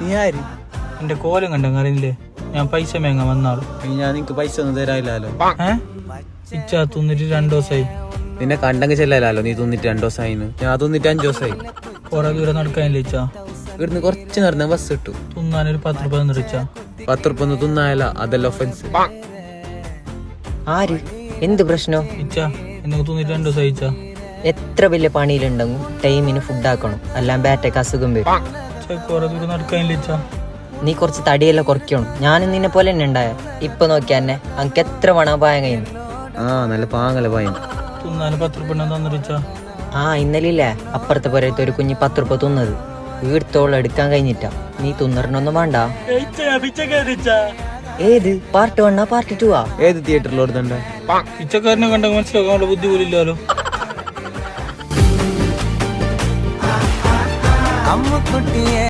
നീ ആര് എന്റെ കോലം കണ്ടെങ്കിൽ അറിയില്ലേ ഞാൻ പൈസ മേങ്ങാൻ വന്നാളും. ഞാൻ നിനക്ക് പൈസ ഒന്നും തരാനില്ലല്ലോ. ഏ? ഇച്ചാ തിന്നിട്ട് രണ്ടു ദിവസമായി നിന്നെ കണ്ടെങ്കിൽ ചെല്ലാലോ നീ തിന്നിട്ട് രണ്ടു ദിവസമായി ഞാൻ തിന്നിട്ട് അഞ്ചു ദിവസമായി കുറെ ദൂരം നടക്കാനില്ല ഇച്ചാ? ഇവിടുന്ന് കുറച്ച് നടന്ന ബസ് ഇട്ടു തിന്നാനൊരു പത്ത് രൂപ തന്നിരിച്ചാ പത്ത് രൂപ ഒന്ന് തിന്നായല്ല അതല്ല ഒഫൻസ് ആര്? എന്ത് പ്രശ്നോ? ഇച്ചാ എന്നെ തിന്നിട്ട് രണ്ടു ദിവസം ഇച്ചാ. എത്ര വലിയ പണിയിലുണ്ടെങ്കിൽ ടൈമിന് ഫുഡ് ആക്കണം. എല്ലാം ബാറ്റക്ക് അസുഖം വരും. നീ കുറച്ച് തടിയല്ല കുറയ്ക്കണം. ഞാനും നിന്നെ പോലെ തന്നെ ഉണ്ടായ. ഇപ്പൊ നോക്കിയാ എന്നെ. അങ്ങക്ക് എത്ര പണം പായം കഴിയുന്നു ആ നല്ല പായം ആ ഇന്നലെ ഇല്ലേ അപ്പുറത്തെ പോരത്തെ ഒരു കുഞ്ഞ് പത്ത് റുപ്പ തിന്നത്. വീടത്തോളം എടുക്കാൻ കഴിഞ്ഞിട്ട. നീ തിന്നറിനൊന്നും വേണ്ട. ഏത് പാർട്ട് വണ്ണാ പാർട്ട് ടു ആ? ഏത് തിയേറ്ററിൽ ഓടുന്നുണ്ട്? പിച്ചക്കാരനെ കണ്ട മനസ്സിലാക്കാൻ ബുദ്ധി പോലും ഇല്ലല്ലോ